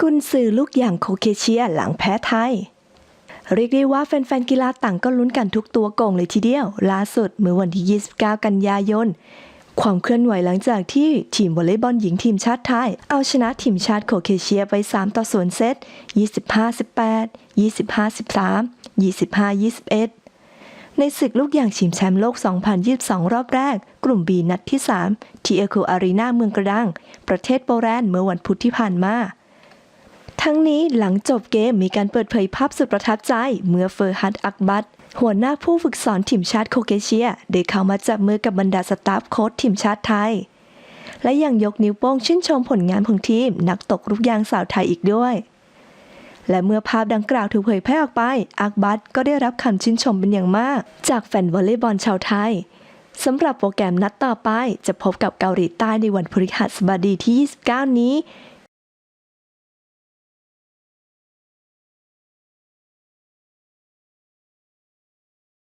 กุนซือลูกอย่างโคเคเชียหลังแพ้ไทย เรียกได้ว่าแฟนๆกีฬาต่างก็ลุ้นกันทุกตัวโกงเลยทีเดียว ล่าสุดเมื่อวันที่ 29 กันยายนความเคลื่อนไหวหลังจากที่ทีมวอลเลย์บอลหญิงทีมชาติไทย เอาชนะทีมชาติโคเคเชียไป 3 ต่อ0เซต 25-18 25-13 25-21 ในศึกลูกอย่างชิงแชมป์โลก 2022 รอบแรก กลุ่ม B นัดที่ 3 ที่เอโคอารีนาเมืองกระดัง ประเทศโปแลนด์เมื่อวันพุธที่ผ่านมา ทั้งนี้หลังจบเกมมีการเปิดเผยภาพสุดประทับใจ เมื่อเฟอร์ฮัตอักบัตหัวหน้าผู้ฝึกสอนทีมชาติโคเกเชีย ได้เข้ามาจับมือกับบรรดาสตาฟโค้ชทีมชาติไทย และยังยกนิ้วโป้งชื่นชมผลงานของทีม นักตกลูกยางสาวไทยอีกด้วย และเมื่อภาพดังกล่าวถูกเผยแพร่ออกไป อักบัตก็ได้รับคำชื่นชมเป็นอย่างมาก จากแฟนวอลเลย์บอลชาวไทยสำหรับโปรแกรมนัดต่อไป จะพบกับเกาหลีใต้ในวันพฤหัสบดีที่ 29 นี้